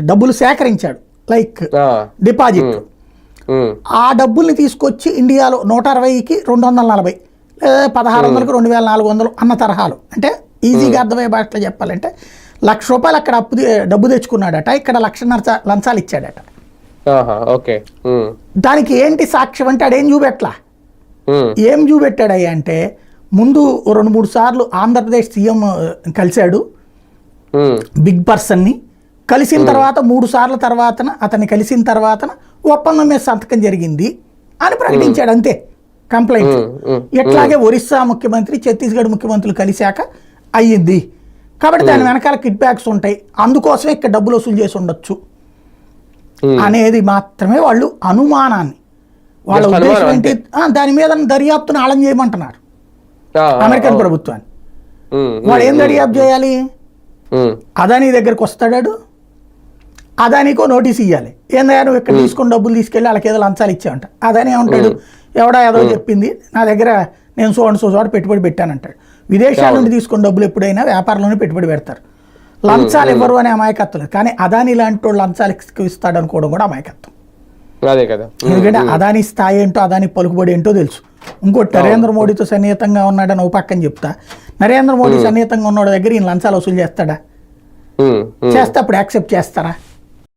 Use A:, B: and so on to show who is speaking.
A: డబ్బులు సేకరించాడు like deposit ఆ డబ్బుల్ని తీసుకొచ్చి ఇండియాలో నూట అరవైకి రెండు వందల నలభై లేదా పదహారు వందలకు రెండు వేల నాలుగు వందలు అన్న తరహాలు. అంటే ఈజీగా అర్థమయ్యే భాషలో చెప్పాలంటే లక్ష రూపాయలు అక్కడ అప్పు డబ్బు తెచ్చుకున్నాడట ఇక్కడ చ- లంచాలు ఇచ్చాడట.
B: ఓకే.
A: దానికి ఏంటి సాక్ష్యం అంటే ఆడేం చూపెట్లా? ఏం చూపెట్టాడయ్యా అంటే ముందు రెండు మూడు సార్లు ఆంధ్రప్రదేశ్ సీఎం కలిశాడు. బిగ్ పర్సన్ని కలిసిన తర్వాత మూడు సార్ల తర్వాతన అతన్ని కలిసిన తర్వాతన ఒప్పందం మీద సంతకం జరిగింది అని ప్రకటించాడు అంతే. కంప్లైంట్. ఎట్లాగే ఒరిస్సా ముఖ్యమంత్రి ఛత్తీస్గఢ్ ముఖ్యమంత్రులు కలిశాక అయ్యింది. కాబట్టి దాని వెనకాల కిట్ బ్యాక్స్ ఉంటాయి. అందుకోసమే ఇక్కడ డబ్బులు వసూలు చేసి ఉండొచ్చు. అనేది మాత్రమే వాళ్ళు అనుమానాన్ని. వాళ్ళ ఉద్దేశం ఏంటి? దాని మీద దర్యాప్తును ఆళం చేయమంటున్నారు. అమెరికన్ ప్రభుత్వాన్ని. వాడు ఏం దర్యాప్తు చేయాలి? అదానీ దగ్గరకు వస్తాడాడు? అదానీకో నోటీస్ ఇవ్వాలి ఏందయ్యా నువ్వు ఇక్కడ తీసుకుని డబ్బులు తీసుకెళ్ళి వాళ్ళకి ఏదో లంచాలు ఇచ్చావంట. అదానీ ఏమంటాడు? ఎవడా ఏదో చెప్పింది నా దగ్గర నేను సో అండ్ సో చోట పెట్టుబడి పెట్టానంటాడు. విదేశాల నుండి తీసుకున్న డబ్బులు ఎప్పుడైనా వ్యాపారంలోనే పెట్టుబడి పెడతారు. లంచాలు ఇవ్వరు అనే అమాయకత్వం కానీ అదానీ లాంటి వాళ్ళు లంచాలు ఇస్తాడు అనుకోవడం కూడా అమాయకత్వం.
B: అదే కదా.
A: ఎందుకంటే అదాని స్థాయి ఏంటో అదాని పలుకుబడి ఏంటో తెలుసు. ఇంకోటి నరేంద్ర మోడీతో సన్నిహితంగా ఉన్నాడని ఒక పక్కన చెప్తా. నరేంద్ర మోడీ సన్నిహితంగా ఉన్నోడి దగ్గర ఈయన లంచాలు వసూలు చేస్తాడా? చేస్తే అప్పుడు యాక్సెప్ట్ చేస్తారా?